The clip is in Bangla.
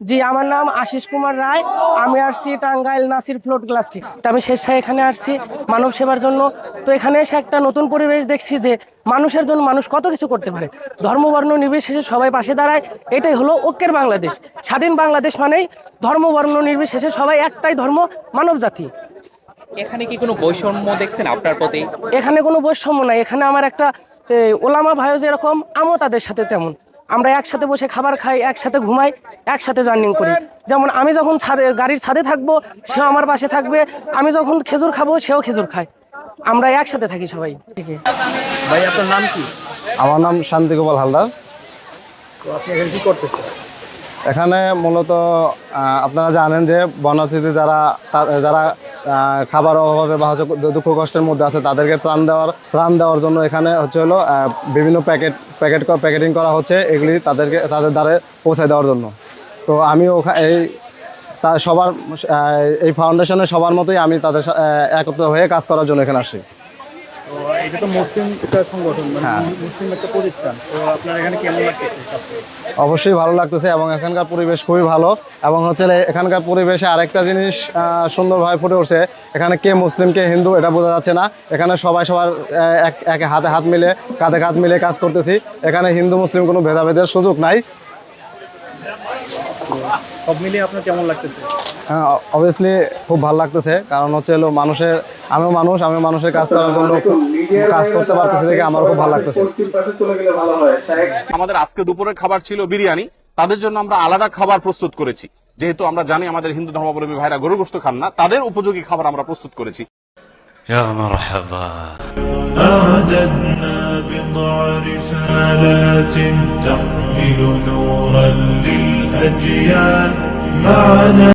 জি আমার নাম আশিস কুমার রায়। আমি আসছি টাঙ্গাইল নাসির ফ্লোট ক্লাস থেকে। তো আমি স্বেচ্ছায় এখানে আসছি মানব সেবার জন্য। তো এখানে এসে একটা নতুন পরিবেশ দেখছি যে মানুষের জন্য মানুষ কত কিছু করতে পারে। ধর্মবর্ণ নির্বিশেষে সবাই পাশে দাঁড়ায়। এটাই হলো ঐক্যের বাংলাদেশ। স্বাধীন বাংলাদেশ মানেই ধর্মবর্ণ নির্বিশেষে সবাই একটাই ধর্ম মানব জাতি। এখানে কি কোনো বৈষম্য দেখছেন আপনার প্রতি? এখানে কোনো বৈষম্য নাই। এখানে আমার একটা ওলামা ভাইও যেরকম আমও তাদের সাথে তেমন। আমরা একসাথে বসে খাবার খাই একসাথে ঘুমাই একসাথে জার্নিং করি। যেমন আমি যখন ছাদে গাড়ির ছাদে থাকব সেও আমার পাশে থাকবে। আমি যখন খেজুর খাব সেও খেজুর খায়। আমরা একসাথে থাকি সবাই। ঠিক ভাই আপনার নাম কি? আমার নাম শান্তি গোপাল হালদার। আপনি এখানে কি করতেছেন? এখানে মূলত আপনারা জানেন যে বনার্থীতে যারা যারা খাবার অভাবে বা হচ্ছে দুঃখ কষ্টের মধ্যে আছে, তাদেরকে ত্রাণ দেওয়ার ত্রাণ দেওয়ার জন্য এখানে হচ্ছে হলো বিভিন্ন প্যাকেট প্যাকেট প্যাকেটিং করা হচ্ছে এগুলি তাদেরকে তাদের দ্বারে পৌঁছে দেওয়ার জন্য। তো আমি ওখানে এই সবার এই ফাউন্ডেশনের সবার মতোই আমি তাদের একত্র হয়ে কাজ করার জন্য এখানে আসছি। এটা তো মুসলিম একটা সংগঠন মানে হ্যাঁ। মুসলিম একটা প্রতিষ্ঠান। তো আপনার এখানে কেমন লাগতেছে অবশ্যই ভালো লাগতেছে এবং এখানকার পরিবেশ খুবই ভালো। এবং হচ্ছে এখানকার পরিবেশে আরেকটা জিনিস সুন্দরভাবে ফুটে উঠছে। এখানে কে মুসলিম কে হিন্দু এটা বোঝা যাচ্ছে না। এখানে সবাই সবার এক এক হাতে হাত মিলে কাঁধে কাঁধ মিলে কাজ করতেছি। এখানে হিন্দু মুসলিম কোনো ভেদাভেদের সুযোগ নাই। সব মিলিয়ে আপনার কেমন লাগতেছে? হ্যাঁ অবভিয়াসলি খুব ভালো লাগতেছে। কারণ হচ্ছে হলো মানুষের আমিও মানুষ আমি মানুষের কাজ করার জন্য কাজ করতে পারতেছি দেখে আমারও খুব ভালো লাগতেছে আমাদের আজকে দুপুরের খাবার ছিল বিরিয়ানি তাদের জন্য আমরা আলাদা খাবার প্রস্তুত করেছি যেহেতু আমরা জানি আমাদের হিন্দু ধর্মাবলম্বী ভাইরা গরু গোস্ত খান না তাদের উপযোগী খাবার আমরা প্রস্তুত করেছি يا مرحبا أعددنا بضع رسالات تحمل نورا للأجيال معنا